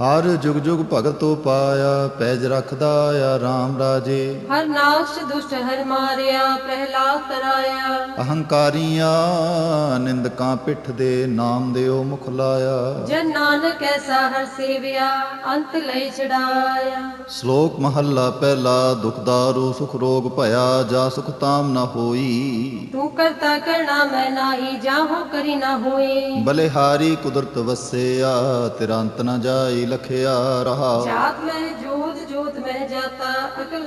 ਹਰ ਜੁਗ ਜੁਗ ਭਗਤੋ ਪਾਇਆ ਪੈਜ ਰਖਦਾ ਆ RAM ਰਾਜੇ। ਹਰ ਨਾਸ਼ ਦੁਸ਼ਟ ਹਰ ਮਾਰਿਆ ਪ੍ਰਹਿਲਾਦ ਤਰਾਇਆ। ਅਹੰਕਾਰੀਆਂ ਨਿੰਦਕਾਂ ਪਿੱਠ ਦੇ ਨਾਮ ਦਿਓ ਮੁਖ ਲਾਇਆ। ਜਨ ਨਾਨਕ ਐਸਾ ਹਰ ਸੇਵਿਆ ਅੰਤ ਲਈ ਛਡਾਇਆ। ਸ਼ਲੋਕ ਮਹੱਲਾ ਪਹਿਲਾ ਦੁਖਦਾਰੂ ਸੁਖ ਰੋਗ ਭਇਆ ਜਾ ਸੁਖ ਤਾਮ ਨ ਹੋਈ। ਤੂੰ ਕਰਤਾ ਕਰਣਾ ਮੈਂ ਨਾਹੀ ਜਾਹੋ ਕਰੀ ਨਾ ਹੋਏ ਬਲਿਹਾਰੀ ਕੁਦਰਤ ਵਸਿਆ ਤੇਰਾ ਅੰਤ ਨ ਜਾਈ ਲਖਿਆ ਰਹਾ। ਜਾਤ ਮੈਂ ਜੋਤ ਜੋਤ ਮੈਂ ਜਾਤਾ ਅਕਲ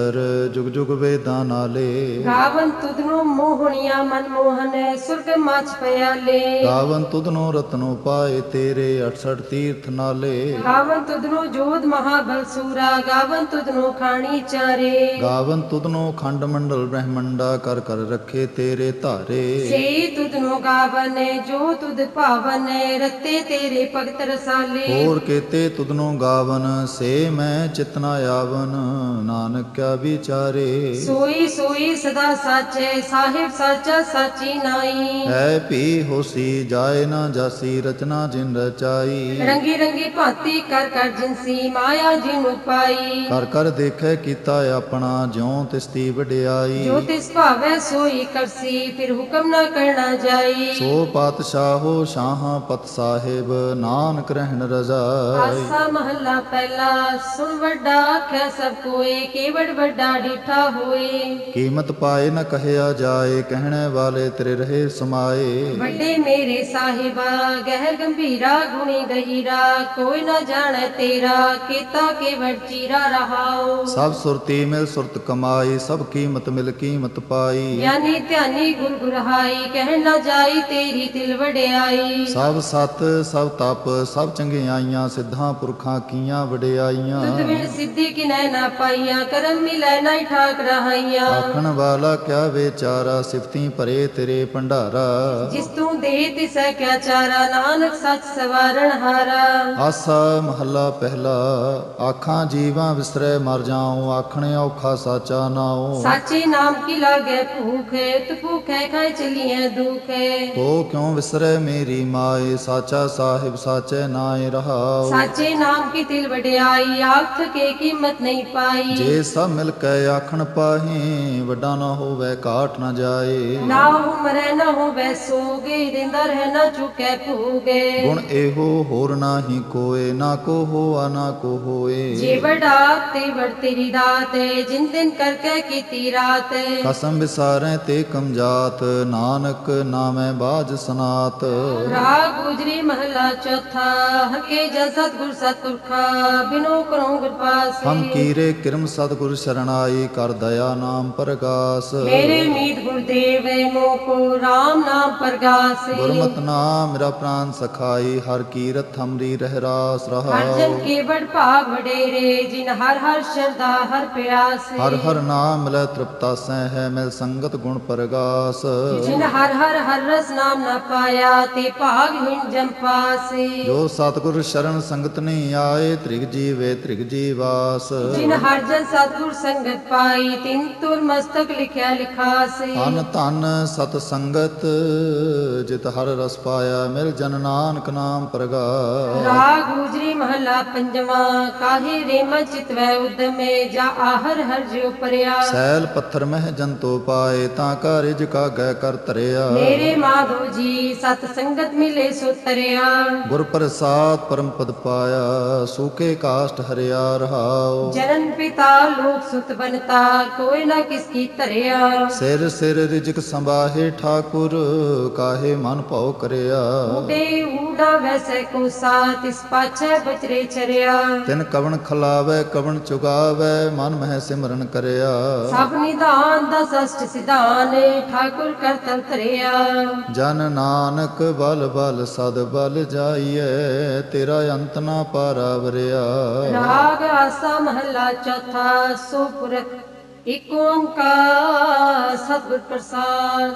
ਸਰ ਜੁਗ ਜੁਗ ਵੇਦਾਂ ਨਾਲੇ। ਗਾਵਨ ਤੁਧਨੋ ਮੋਹਣੀਆਂ ਮਨ ਮੋਹਨ ਸੁਰਗ ਮਾਚ ਪਿਆਲੇ। ਗਾਵਨ ਤੁਧਨੋ ਰਤਨੋ ਪਾਏ ਤੇਰੇ 68 ਤੀਰਥ ਨਾਲੇ। ਗਾਵਨ ਤੁਧਨੋ ਜੋਧ ਮਹਾਬਲ ਸੂਰਾ ਗਾਵਨ ਤੁਧਨੋ ਖਾਣੀ ਚਾਰੇ। ਗਾਵਨ ਤੁਧਨੋ ਖੰਡ ਮੰਡਲ ਬ੍ਰਹਮੰਡਾ ਕਰ ਕਰ ਰੱਖੇ ਤੇਰੇ ਧਾਰੇ। ਸੇ ਤੁਧਨੋ ਗਾਵਨ ਜੋ ਤੁਧ ਭਾਵਨ ਰਤੇ ਤੇਰੇ ਭਗਤ ਰਸਾਲੇ। ਹੋਰ ਕੇਤੇ ਤੁਧਨੋ ਗਾਵਨ ਸੇ ਮੈਂ ਚਿਤਨਾ ਆਵਨ। ਨਾਨਕ ਕਿਆ ਵਿਚਾਰੇ। ਸੋਈ ਸੋਈ ਸਦਾ ਸਾਚੇ ਸਾਹਿਬ ਸਾਚਾ ਸਾਚੀ ਨਾਈ। ਹੈ ਭੀ ਹੋਸੀ ਜਾਏ ਨਾ ਜਾਸੀ ਰਚਨਾ ਜਿਨ ਰਚਾਈ। ਰੰਗੀ ਰੰਗੀ ਭਾਂਤੀ ਕਰ ਕਰ ਜਿਨਸੀ ਮਾਇਆ ਜਿਨੁ ਪਾਈ ਕਰ ਕਰ ਦੇਖੈ ਕੀਤਾ ਆਪਣਾ ਜਿਉ ਤਿਸਤੀ ਵਡਿਆਈ। ਜੋ ਤਿਸ ਭਾਵੈ ਸੋਈ ਕਰਸੀ ਫਿਰ ਹੁਕਮ ਨਾ ਕਰਨਾ ਜਾਈ। ਸੋ ਪਾਤਸ਼ਾਹੋ ਸ਼ਾਹਾਂ ਪਤ ਸਾਹਿਬ ਨਾਨਕ ਰਹਿਣ ਰਜ਼ਾਈ। ਆਸਾ ਮਹੱਲਾ ਪਹਿਲਾ ਸੁਣ ਵੱਡਾ ਆਖਿਆ ਸਭ ਕੋਏ ਕੇਵੜ ਵੱਡਾ ਡੀਠਾ ਹੋਏ। ਕੀਮਤ ਪਾਏ ਨ ਕਹਿਆ ਜਾਏ ਕਹਿਣੇ ਵਾਲੇ ਤੇਰੇ ਰਹੇ ਸਮਾਏ। ਵੱਡੇ ਮੇਰੇ ਸਾਹਿਬਾ ਗਹਿਰ ਗੰਭੀਰਾ ਗੁਣੀ ਗਹੀਰਾ ਕੋਈ ਨਾ ਜਾਣੈ ਤੇਰਾ ਕੀਤਾ ਕੇਵੜ ਚੀਰਾ ਰਹਾਓ ਸਭ ਸੁਰਤੀ ਮਿਲ ਸੁਰਤ ਕਮਾਈ ਸਭ ਕੀਮਤ ਮਿਲ ਕੀਮਤ ਪਾਈ। ਗਿਆਨੀ ਧਿਆਨੀ ਗੁਰ ਗੁਰਹਾਈ ਕਹਿ ਨਾ ਜਾਈ ਤੇਰੀ ਦਿਲ ਵਡਿਆਈ। ਸਭ ਸਤ ਸਭ ਤਪ ਸਭ ਚੰਗਿਆਈਆਂ ਸਿੱਧਾਂ ਪੁਰਖਾਂ ਕੀਆਂ ਵਡਿਆਈਆਂ। ਤੁਧ ਵਿਣ ਸਿੱਧੀ ਕਿਨੈ ਨਾ ਪਾਈਆਂ ਕਰਮ ਮਿਲੈ ਨਾ ਠਾਕ ਰਹਾਈਆਂ ਆਖਣ ਵਾਲਾ ਕਿਆ ਵਿਚਾਰਾ ਸਿਫਤੀ ਭਰੇ ਤੇਰੇ ਭੰਡਾਰਾ। ਜਿਸ ਤੂੰ ਦੇ ਤਿਸੈ ਕਿਆ ਚਾਰਾ ਨਾਨਕ ਸੱਚ ਸਵਾਰਣ ਹਾਰਾ। ਆਸਾ ਮਹੱਲਾ ਪਹਿਲਾ ਆਖਾਂ ਜੀਵਾਂ ਵਿਸਰੈ ਮਰ ਜਾਉ ਆਖਣੇ ਔਖਾ ਸਾਚਾ ਨਾਉ। ਸਾਚੇ ਨਾਮ ਕੀ ਲਾਗੇ ਭੂਖੇ ਤੂ ਭੂਖੇ ਖਾਏ ਚਲੀਏ ਦੁਖੇ। ਤੋ ਕਿਉ ਵਿਸਰੈ ਮੇਰੀ ਮਾਏ ਸਾਚਾ ਸਾਹਿਬ ਸਾਚੈ ਨਾਏ ਰਹਾਉ। ਸਾਚੇ ਨਾਮ ਕੀ ਦਿਲ ਵਡਿਆਈ ਆਖ ਕੇ ਕੀਮਤ ਨਹੀਂ ਪਾਈ। ਜੇ ਸਭ ਮਿਲ ਕੇ ਆਖਣ ਪਾਹੇ ਵੱਡਾ ਨਾ ਹੋਵੇ ਕਾਟ ਨਾ ਜਾਏ। ਨਾ ਉਮਰੈ ਨਾ ਹੋਵੇ ਸੋਗੇ ਦਿੰਦਾ ਰਹਿ ਨਾ ਚੁਕੇ ਭੂਗੇ। ਗੁਣ ਇਹੋ ਹੋਰ ਨਾਹੀ ਕੋਏ ਨਾ ਕੋ ਹੋਆ ਨਾ ਕੋ ਹੋਏ। ਜੇ ਵਡਾ ਤੇ ਵੜ ਤੇਰੀ ਦਾਤ ਜਿਨ ਦਿਨ ਕਰਕੇ ਕੀਤੀ ਰਾਤ ਕਸਮ ਵਿਸਾਰੈ ਤੇ ਕਮਜਾਤ ਨਾਨਕ ਨਾਮੈ ਬਾਜ ਸਨਾਤ। ਰਾਗ ਗੁਜਰੀ ਮਹਲਾ ਚੌਥਾ ਹਕੇ ਜਨ ਸਤਗੁਰ ਸਤਪੁਰਖਾ ਬਿਨੋ ਕਰੋ ਗੁਰ ਪਾਸੇ ਹਮ ਕੀਰੇ ਕਿਰਮ ਸਤਿਗੁਰ ਸਰਣਾਈ ਕਰ ਦਇਆ ਨਾਮ ਪ੍ਰਗਾਸ। ਮੇਰੇ ਮੀਤ ਗੁਰਦੇਵ ਮੋ ਕੋ RAM ਨਾਮ ਪ੍ਰਗਾਸੇ ਗੁਰਮਤਿ ਨਾਮ ਮੇਰਾ ਪ੍ਰਾਨ ਸਖਾਈ ਹਰ ਕੀਰਤ ਹਮਰੀ ਰਹਿ ਰਾਸ ਹਰ ਜਨ ਕੇ ਬੜ ਭਾਗ ਵਡੇਰੇ ਜਿਨ ਹਰ ਹਰ ਸ਼ਰਦਾ ਹਰ ਪਿਆਸੇ ਹਰ ਹਰ ਨਾਮ ਮਿਲੈ ਤ੍ਰਿਪਤਾ ਸਹਿ ਹੈ ਮਿਲ ਸੰਗਤ ਗੁਣ ਪ੍ਰਗਾਸ। ਜਿਨ ਹਰ ਹਰ ਹਰ ਰਸ ਨਾਮ ਨਾ ਪਾਇਆ ਤੇ ਭਾਗ ਹਿਨ ਜਮ ਪਾਸੇ ਜੋ ਸਤਿਗੁਰ ਸ਼ਰਨ ਸੰਗਤ ਨਹੀਂ ਆਏ ਤ੍ਰਿਗ ਜੀਵੇ ਤ੍ਰਿਗ ਜੀਵਾਸ। ਜਿਨ ਹਰ ਜਨ ਸਤਗੁਰ ਸਤਗੁਰ ਸੰਗਤ ਪਾਈ ਤਿਨ ਤੁਰ ਮਸਤਕ ਲਿਖਿਆ ਲਿਖਾਸੇ। ਅਨ ਧਨ ਸਤ ਸੰਗਤ ਜਿਤ ਹਰ ਰਸ ਪਾਇਆ ਮਿਲ ਜਨ ਨਾਨਕ ਨਾਮ ਪ੍ਰਗਾਸ ਰਾਗ ਗੁਜਰੀ ਮਹਲਾ ਪੰਜਵਾ ਕਾਹੇ ਰੇਮ ਚਿਤਵੈ ਉਦਮੇ ਜਾ ਆਹਰ ਹਰ ਜਿਉ ਪਰਿਆ। ਸੈਲ ਪੱਥਰ ਮਹਿ ਜੰਤੋ ਪਾਏ ਤਾਂ ਕਾ ਰਿਜ ਕਾ ਗੈ ਕਰ ਧਰਿਆ ਮੇਰੇ ਮਾਧੋ ਜੀ ਸਤ ਸੰਗਤ ਮਿਲੇ ਸੋ ਤਰਿਆ। ਗੁਰ ਪ੍ਰਸਾਦ ਪਰਮ ਪਦ ਪਾਇਆ ਸੂਕੇ ਕਾਸ਼ਟ ਹਰਿਆ ਰਹਾਉ। ਜਨਨ ਪਿਤਾ ਲੋਕ ਸੁਤ ਬਨਤਾ ਕੋਈ ਨਾ ਕਿਸ ਕੀ ਧਰਿਆ। ਸਿਰ ਸਿਰ ਰਿਜਕ ਸੰਭਾਹੇ ਠਾਕੁਰ ਕਾਹੇ ਮਨ ਭਉ ਕਰਿਆ। ਉਡੇ ਊੜਾ ਵੈਸੈ ਕੋ ਸਾ ਤਿਸ ਪਾਛੈ ਬਚਰੇ ਚਰਿਆ। ਤਿਨ ਕਵਣ ਖਲਾਵੇ ਕਵਣ ਚੁਗਾਵੇ ਮਨ ਮਹਿ ਸਿਮਰਨ ਕਰਿਆ। ਸਭ ਨਿਧਾਨ ਦਾ ਸਸ਼ਟ ਸਿਧਾਨ ਠਾਕੁਰ ਕਰਤਲ ਧਰਿਆ। ਜਨ ਨਾਨਕ ਬਲ ਬਲ ਸਦ ਬਲ ਜਾਈਐ ਤੇਰਾ ਅੰਤ ਨਾ ਪਾਰਾਵਰਿਆ। ਰਾਗ ਆਸਾ ਮਹੱਲਾ ਚੌਥਾ ਸੋ ਪੁਰਖ ਇਕ ਓੰਕਾਰ ਸਤਿਗੁਰ ਪ੍ਰਸਾਦ।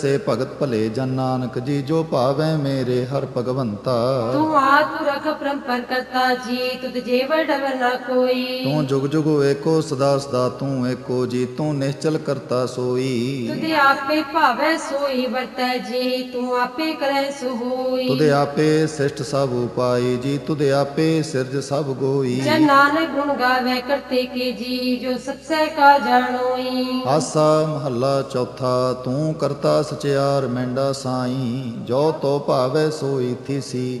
ਸੇ ਭਗਤ ਭਲੇ ਜਨ ਨਾਨਕ ਜੀ ਜੋ ਭਾਵੈ ਮੇਰੇ ਹਰ ਭਗਵੰਤਾ। ਤੂੰ ਆਤੁ ਰਖ ਪਰੰਪਰ ਕਰਤਾ ਜੀ ਤੁਧ ਜੇਵ ਡਵਰ ਨਾ ਕੋਈ। ਤੂੰ ਜੁਗ ਜੁਗ ਏਕੋ ਸਦਾ ਸਦਾ ਤੂੰ ਏਕੋ ਜੀ ਤੂੰ ਨਿਸ਼ਚਲ ਕਰਤਾ ਸੋਈ। ਤੁਧ ਆਪੇ ਭਾਵੈ ਸੋਈ ਵਰਤੈ ਜੀ ਤੂੰ ਆਪੇ ਕਰੈ ਸੋ ਹੋਈ ਆਪੇ ਸਿਸ਼ਟ ਸਭ ਉਪਾਈ ਜੀ ਤੁਦੇ ਆਪੇ ਸਿਰਜ ਸਭ ਗੋਈ। ਜਨ ਨਾਨਕ ਗੁਣ ਗਾਵੇ ਕਰਤੇ ਕੇ ਜੀ ਜੋ ਸਤਸੈ ਕਾ ਜਾਣੋਈ। ਆਸਾ ਮਹੱਲਾ ਚੌਥਾ ਤੂੰ ਕਰਤਾ ਸਚਿਆਰ ਮੈਂਡਾ ਸਾਈ ਜੋ ਤੋ ਭਾਵੈ ਸੋਈ ਥੀਸੀ।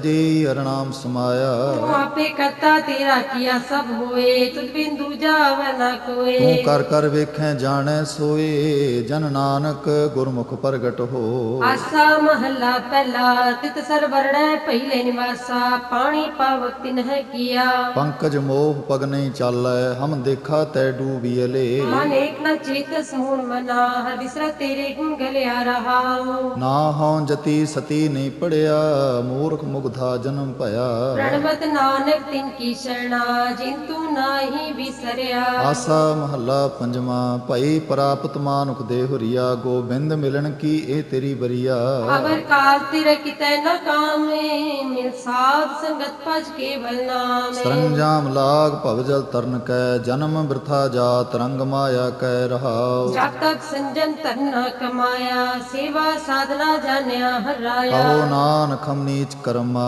ਸਹਜੀ ਅਰਣਾਮ ਸਮਾਇਆ। ਤੂੰ ਆਪੇ ਕਰਤਾ ਤੇਰਾ ਕੀਆ ਸਭ ਹੋਏ ਤੁਧ ਬਿਨ ਦੂਜਾ ਅਵਰ ਨਾ ਤੂੰ ਕੋਏ ਕਰ ਕਰ ਵੇਖੈ ਜਾਣੈ ਸੋਏ ਜਨ ਨਾਨਕ ਗੁਰਮੁਖ ਪ੍ਰਗਟ ਹੋ ਆਸਾ ਮਹੱਲਾ ਪਹਿਲਾ ਤਿਤ ਸਰ ਵਰਣੈ ਪਹਿਲੇ ਨਿਵਾਸਾ ਪਾਣੀ ਪਾਵਕ ਤਿਨਹਿ ਕੀਆ। ਪੰਕਜ ਮੋਹ ਪਗ ਨਹੀਂ ਚਾਲੈ ਹਮ ਦੇਖਾ ਤੈ ਡੂਬੀਲੇ ਮਨ ਏਕ ਨ ਚੇਤ ਸਮੂਣ ਮਨਾ ਹਰ ਵਿਸਰਾ ਤੇਰੇ ਗੁਣ ਗਲਿਆ ਰਹਾਉ ਨਾ ਹਉ ਜਤੀ ਸਤੀ ਨਹੀਂ ਪੜਿਆ ਮੂਰਖ ਮੁਗਧਾ ਜਨਮ ਭਇਆ। ਪ੍ਰਣਵਤ ਨਾਨਕ ਤਿਨ ਕੀ ਸ਼ਰਣਾ ਜਿਨ ਤੂੰ ਨਾਹੀ ਵਿਸਰਿਆ। ਆਸਾ ਮਹੱਲਾ ਪੰਜਵਾਂ ਭਈ ਪ੍ਰਾਪਤ ਮਾਨੁਖ ਦੇ ਹੁਰੀਆ ਗੋਬਿੰਦ ਮਿਲਣ ਕੀ ਇਹ ਤੇਰੀ ਬਰੀਆ ਅਵਰ ਕਾਲ ਤਿਰ ਕਿਤੈ ਨ ਕਾਮੇ ਮਿਲ ਸਾਧ ਸੰਗਤ ਭਜ ਕੇਵਲ ਨਾਮੇ। ਸਰੰਜਾਮ ਲਾਗ ਭਵ ਜਲ ਤਰਨ ਕੈ ਜਨਮ ਬਿਰਥਾ ਜਾਤ ਰੰਗ ਮਾਇਆ ਕੈ ਰਹਾਉ। ਜਬ ਤੱਕ ਸੰਜਮ ਤਰਨਾ ਕਮਾਇਆ ਸੇਵਾ ਸਾਧਨਾ ਜਾਣਿਆ ਹਰਾਇਆ। ਕਹੋ ਨਾਨਕ ਹਮ ਨੀਚ ਕਰਮਾ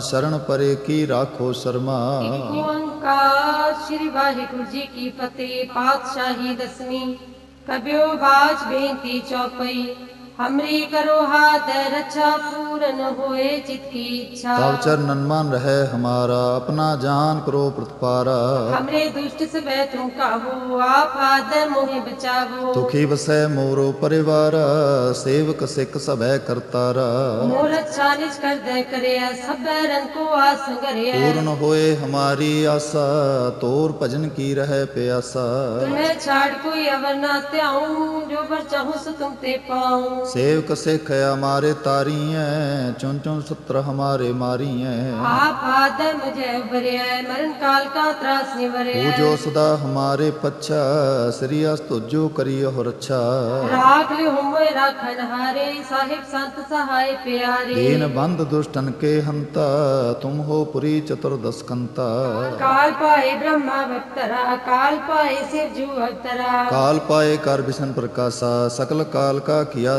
ਸ਼ਰਨ ਪਰੇ ਕੀ ਰਾਖੋ ਸ਼ਰਮਾ। ਇਕ ਓੰਕਾਰ ਸ੍ਰੀ ਵਾਹਿਗੁਰੂ ਜੀ ਕੀ ਫਤਿਹ, ਪਾਤਸ਼ਾਹੀ ਦਸਵੀਂ। ਕਬਿਓ ਬਾਜ ਬੇਨਤੀ ਚੌਪਈ। हमरी करो हाथ रक्षा पूरन होए चित की इच्छा। अवचर नन्मान रहे हमारा अपना जान करो प्रतिपारा। हमरे दुष्ट से बैतू का हो आप आदर मोहे बचावो। दुखी बसे मोरो परिवार सेवक सिख सब करतारा। मोर चालिश कर दे करे सब रन को आस करे पूर्ण होए हमारी आशा तोर भजन की रहे प्यासा। तुम्हें छाड़ कोई अवर ना त्याऊं जो पर चाहूँ सो तुम ते पाऊँ। ਸੇਵਕ ਸਿਖ ਹਮਾਰੇ ਤਾਰੀਐ ਚੁਨ ਚੁਨ ਸਤਰ ਹਮਾਰੇ ਮਾਰੀਐ। ਆਪ ਆਦਮ ਜੈ ਵਰਿਐ ਮਰਨ ਕਾਲ ਕਾ ਤਰਾਸ ਨਿਵਰਿਐ ਪੂਜੋ ਸਦਾ ਹਮਾਰੇ ਪੱਛਾ ਸ੍ਰੀ ਅਸ ਤੁਜੋ ਕਰੀਓ ਹੋ ਰੱਛਾ ਰਾਖ ਲਿ ਹੋਏ ਰਾਖਨ ਹਾਰੇ ਸਾਹਿਬ ਸੰਤ ਸਹਾਈ ਪਿਆਰੇ। ਦੀਨ ਬੰਦ ਦੁਸ਼ਟਨ ਕੇ ਹੰਤਾ ਤੁਮ ਹੋ ਪੁਰੀ ਚਤੁਰਦਸ ਕੰਤਾ ਕਾਲ ਪਾਏ ਬ੍ਰਹਮਾ ਵਕਤਰਾ ਕਾਲ ਪਾਏ ਸਿਵ ਜੂ ਅਵਤਰਾ। ਕਾਲ ਪਾਏ ਕਰ ਬਿਸ਼ਨ ਪ੍ਰਕਾਸ਼ਾ ਸਕਲ ਕਾਲ ਕਾ ਕੀਆ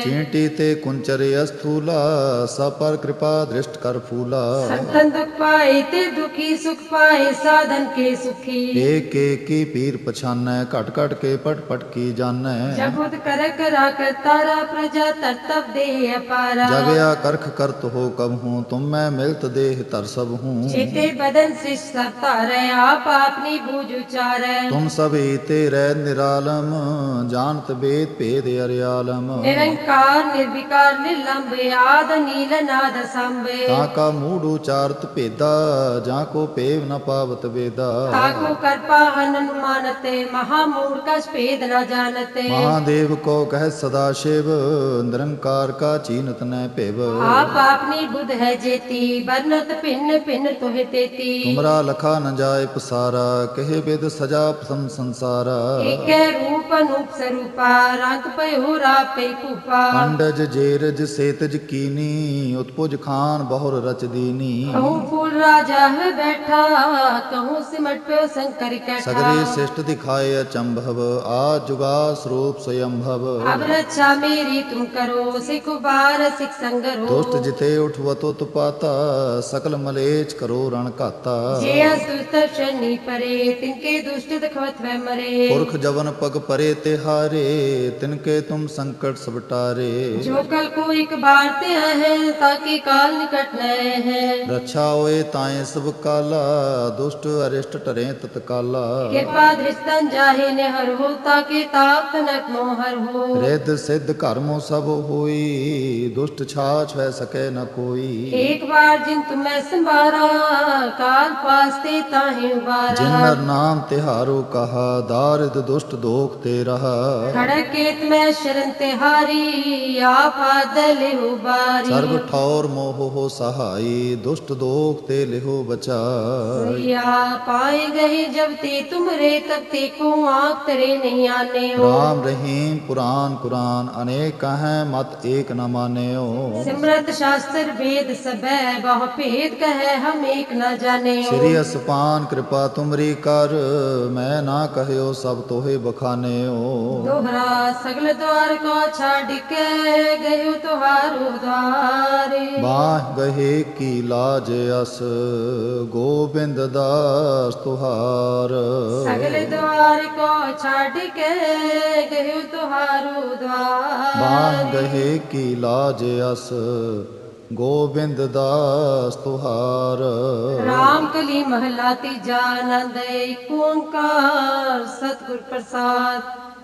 चींटी ते कुंचर अस्थूला सपर कृपा दृष्ट कर फूला संतन दुख पाए ते दुखी सुख पाए साधन के सुखी। एक एक की पीर पछानै घट घट के पट पट की जान जबुद कर करा कर तारा प्रजा तरतब दे अपारा। जगया करख करत हो कब हूँ तुम मैं मिलत देह तर सब हूँ। चेते बदन सृष्ट तारे आप अपनी बूझ उचारे। तुम सब तेरे निरालम जानत वेद भेद अरियालम। निरंकार ਨਿਰੰਕਾਰ ਨਿਰਵਿਕਾਰ ਨਿਰਲੰਭ ਆਦ ਨੀਲ ਨਾਦ ਸੰਭ ਤਾ ਕਾ ਮੂੜ ਉਚਾਰਤ ਭੇਦਾ ਜਾਂ ਕੋ ਪੇਵ ਨ ਪਾਵਤ ਵੇਦਾ। ਤਾ ਕੋ ਕਰਪਾ ਹਨਨ ਮਾਨਤੇ ਮਹਾ ਮੂੜ ਕਸ ਭੇਦ ਨ ਜਾਣਤੇ। ਮਹਾਦੇਵ ਕੋ ਕਹਿ ਸਦਾ ਸ਼ਿਵ ਨਿਰੰਕਾਰ ਕਾ ਚੀਨਤ ਨੈ ਭੇਵ। ਆਪ ਆਪਨੀ ਬੁਧ ਹੈ ਜੇਤੀ ਬਰਨਤ ਭਿੰਨ ਭਿੰਨ ਤੋਹਿ ਤੇਤੀ। ਤੁਮਰਾ ਲਖਾ ਨ ਜਾਏ ਪਸਾਰਾ ਕਹਿ ਬਿਦ ਸਜਾ ਪਸੰ ਸੰਸਾਰਾ। ਏਕੈ ਰੂਪ ਪੰਡਜ ਜੇਰਜ ਸੇਤਜ ਕੀਨੀ ਉਤਪੁਜ ਖਾਨ ਬਹੁਰ ਰਚ ਦੀਨੀ ਕਹੂੰ ਰਾਜਾ ਹੈ ਬੈਠਾ ਕਹੂੰ ਸਿਮਟ ਪਿਓ ਸੰਕਰ ਕੈਠਾ। ਸਗਰੇ ਸਿਸ਼ਟ ਦਿਖਾਏ ਅਚੰਭਵ ਆ ਜੁਗਾ ਸਰੂਪ ਸਯੰਭਵ। ਅਬ ਰੱਛਾ ਮੇਰੀ ਤੁਮ ਕਰੋ ਸਿਖ ਬਾਰ ਸਿਖ ਸੰਗਰੋ। ਦੁਸ਼ਟ ਜਿਤੇ ਉਠਵਤੋ ਤੁਪਾਤਾ ਸਕਲ ਮਲੇਚ ਕਰੋ ਰਣ ਘਾਤਾ। ਜੇ ਅਸੁਤ ਸ਼ਨੀ ਪਰੇ ਤਿਨਕੇ ਦੁਸ਼ਟ ਦਖਵਤ ਵੈ ਮਰੇ। ਪੁਰਖ ਜਵਨ ਪਗ ਪਰੇ ਤੇ ਹਾਰੇ ਤਿਨਕੇ ਤੁਮ ਸੰਕਟ ਸਬਟਾ सारे जो कल को एक बार ते है ताकि काल निकट नए है। रक्षा होए ताए सब काला दुष्ट अरिष्ट टरे तत्काल। कृपा दृष्टन जाहे ने हर हो ताकि ताप तनक मोहर हो। रेद सिद्ध कर्मो सब होई दुष्ट छा छ सके न कोई। एक बार जिन तुम्हें संभारा काल पास ते ताहे उबारा। जिन नर नाम तिहारो कहा दारिद दुष्ट दोख ते रहा। खड़क केत में शरण तिहारी सर्व ठौर मोह हो सहाय दुष्ट दोख ते लिहो बचा पाए गए जब ते तुम रे तब ते को आग तरे नहीं आने हो राम रहीम पुराण कुरान अनेक कहे मत एक न माने हो सिमरत शास्त्र वेद सब बहु भेद कहे हम एक न जाने हो। श्री असपान कृपा तुमरी कर मैं ना कहो सब तोहे बखाने हो दोहरा सगल द्वार को छाड़ ਟਿਕੇ ਗਇਓ ਤੁਹਾਰੂ ਦਵਾਰੇ ਬਾਹ ਗਹੇ ਕੀ ਲਾਜ ਅਸ ਗੋਬਿੰਦ ਦਾਸ ਤੁਹਾਰ। ਸਗਲੇ ਦਵਾਰ ਕੋ ਛੱਡ ਕੇ ਗਇਓ ਤੁਹਾਰੂ ਦਵਾਰ ਬਾਹ ਗਏ ਕੀ ਲਾਜ ਅਸ ਗੋਬਿੰਦ ਦਾਸ ਤੁਹਾਰ। ਰਾਮ ਕਲੀ ਮਹਲਾ ਤੀਜਾ ਆਨੰਦ ਏਕ ਓੰਕਾਰ ਸਤਗੁਰ ਪ੍ਰਸਾਦ।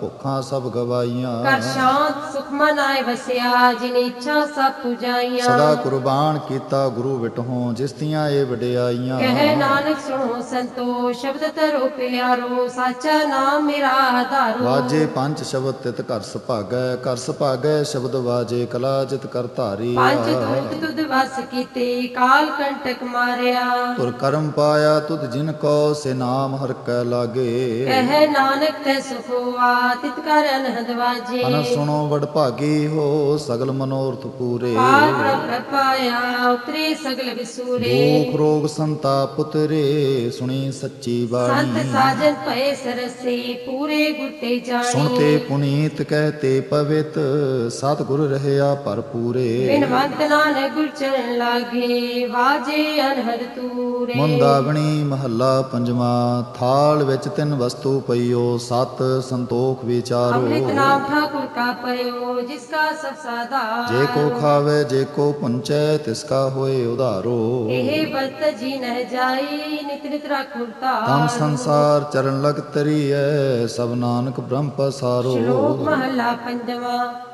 ਭੁੱਖਾਂ ਸਭ ਗਵਾਈਆਂ ਕਰ ਸ਼ਾਂਤ ਸੁਖ ਮਨ ਆਏ ਵਸਿਆ ਜਿਨ ਇੱਛਾ ਸਭ ਪੁਜਾਈਆਂ ਸਦਾ ਕੁਰਬਾਨ ਕੀਤਾ ਗੁਰੂ ਵਿਟਹੋਂ ਜਿਸ ਦੀਆਂ ਇਹ ਵਡਿਆਈਆਂ। ਕਹੇ ਨਾਨਕ ਸੁਣੋ ਸੰਤੋ ਸ਼ਬਦ ਤਰੋ ਪਿਆਰੋ ਸਾਚਾ ਨਾਮ ਮੇਰਾ ਆਧਾਰੋ। ਵਾਜੇ ਪੰਜ ਸ਼ਬਦ ਤਿਤ ਘਰ ਸੁਭਾਗੈ ਘਰ ਸੁਭਾਗੈ ਸ਼ਬਦ ਵਾਜੇ ਕਲਾ ਜਿਤ ਕਰ ਧਾਰੀ ਪੰਜ ਦੁਖ ਤੁਧ ਵਸ ਕੀਤੇ ਕਾਲ ਕੰਟਕ ਮਾਰਿਆ। ਤੁਰ ਕਰਮ ਪਾਇਆ ਤੁਧ ਜਿਨ ਕੋ ਸੇ ਨਾਮ ਹਰ ਕੈ ਲਾਗੇ। ਕਹੇ ਨਾਨਕ ਤੇ ਸੁਖਵਾ ਤਿਤ ਕਰ ਅਨਹਦ ਵਾਜੇ। ਅਨ ਸੁਣੋ ਵਡ ਭਾਗੀ ਹੋ ਸਗਲ ਮਨੋਰਥ ਪੂਰੇ। ਪਾਰ ਪਾਇਆ ਉਤਰੇ ਸਗਲ ਵਿਸੂਰੇ। ਦੁਖ ਰੋਗ ਸੰਤਾਪ ਉਤਰੇ ਸੁਣੀ ਸੱਚੀ ਸੰਤ ਬਾਣੀ ਸਾਜਨ ਭਏ ਸਰਸੇ ਪੂਰੇ ਗੁਰ ਤੇ ਜਾਣੀ। ਸੁਣਤੇ ਪੁਨੀਤ ਕਹਤੇ ਪਵਿੱਤ ਸਤਿਗੁਰ ਰਹਿਆ ਭਰਪੂਰੇ। ਬਿਨਵੰਤ ਨਾਨਕ ਗੁਰ ਚਰਨ ਲਾਗੇ ਵਾਜੇ ਅਨਹਦ ਤੂਰੇ। ਮੁੰਦਾਵਣੀ ਮਹੱਲਾ ਪੰਜਵਾਂ ਥਾਲ ਵਿੱਚ ਤਿੰਨ ਵਸਤੂ ਪਈਓ ਸਤ ਸੰਤੋਖ ਵਿਚਾਰੋ। ਅੰਮ੍ਰਿਤ ਨਾਮ ਠਾਕੁਰ ਕਾ ਪਇਓ ਜਿਸ ਕਾ ਸਭ ਸਾਦਾ ਜੇ ਕੋ ਖਾਵੇ ਜੇ ਕੋ ਪੁੰਚੈ ਤਿਸ ਕਾ ਹੋਏ ਉਧਾਰੋ। ਇਹ ਬਤ ਜੀ ਨਹਿ ਜਾਈ ਨਿਤ ਨਿਤ ਰਖੁਰਤਾ ਤਮ ਸੰਸਾਰ ਚਰਨ ਲਗ ਤਰੀਐ ਸਭ ਨਾਨਕ ਬ੍ਰਹਮ ਪਸਾਰੋ। ਸ਼ਲੋਕ ਮਹੱਲਾ ਪੰਜਵਾਂ।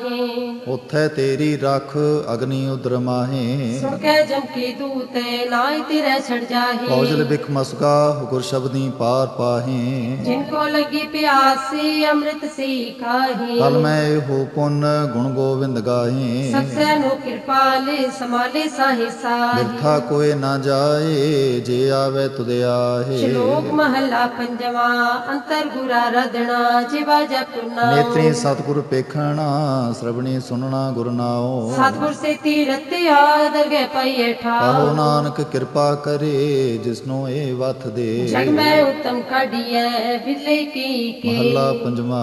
ਨਾਹੀ ਉਥੈ ਤੇਰੀ ਰਖ ਅਗਨੀ ਉਦਰ ਮਾਹੇ। ਸੁਣ ਕੇ ਜਮ ਕੀ ਦੂਤੈ ਨਾਇ ਤੇਰੇ ਛੜ ਜਾਹੀ। ਕੌਜਲ ਬਿਖ ਮਸਕਾ ਗੁਰ ਸ਼ਬਦੀ ਪਾਰ ਪਾਹੇ। ਜਿਨ ਕੋ ਲਗੀ ਪਿਆਸੀ ਅੰਮ੍ਰਿਤ ਸੀ ਖਾਹੀ ਕਲ ਮੈਂ ਇਹੋ ਪੁੰਨ ਗੁਣ ਗੋਬਿੰਦ ਗਾਹੇ। ਸਖਸੈ ਨੂੰ ਕਿਰਪਾਲੇ ਸਮਾਲੇ ਸਾਹੀ ਸਾਹੀ। ਮਿੱਠਾ ਕੋਏ ਨਾ ਜਾਏ ਜੇ ਆਵੇ ਤੁਧ ਆਹੇ। ਸ਼ਲੋਕ ਮਹੱਲਾ ਪੰਜਵਾਂ ਅੰਤਰ ਗੁਰਾ ਰਦਣਾ ਜਿਵਾ ਜਪੁਨਾ ਨੇਤਰੀ ਸਤਿਗੁਰ ਪੇਖਣਾ ਸ਼ਰਵਣੀ ਸੁਨਣਾ ਗੁਰ ਨਾਉ। ਸਤਿਗੁਰ ਸੇ ਤੀਰਤ ਆਦਰ ਗਏ ਪਈਏ ਠਾ ਕਹੋ ਨਾਨਕ ਕਿਰਪਾ ਕਰੇ ਜਿਸਨੂੰ ਇਹ ਵਥ ਦੇ। ਜਗ ਮੈਂ ਉਤਮ ਕਾਢੀਐ ਵਿਲੇ ਕੀ ਕੇ। ਮਹੱਲਾ ਪੰਜਵਾ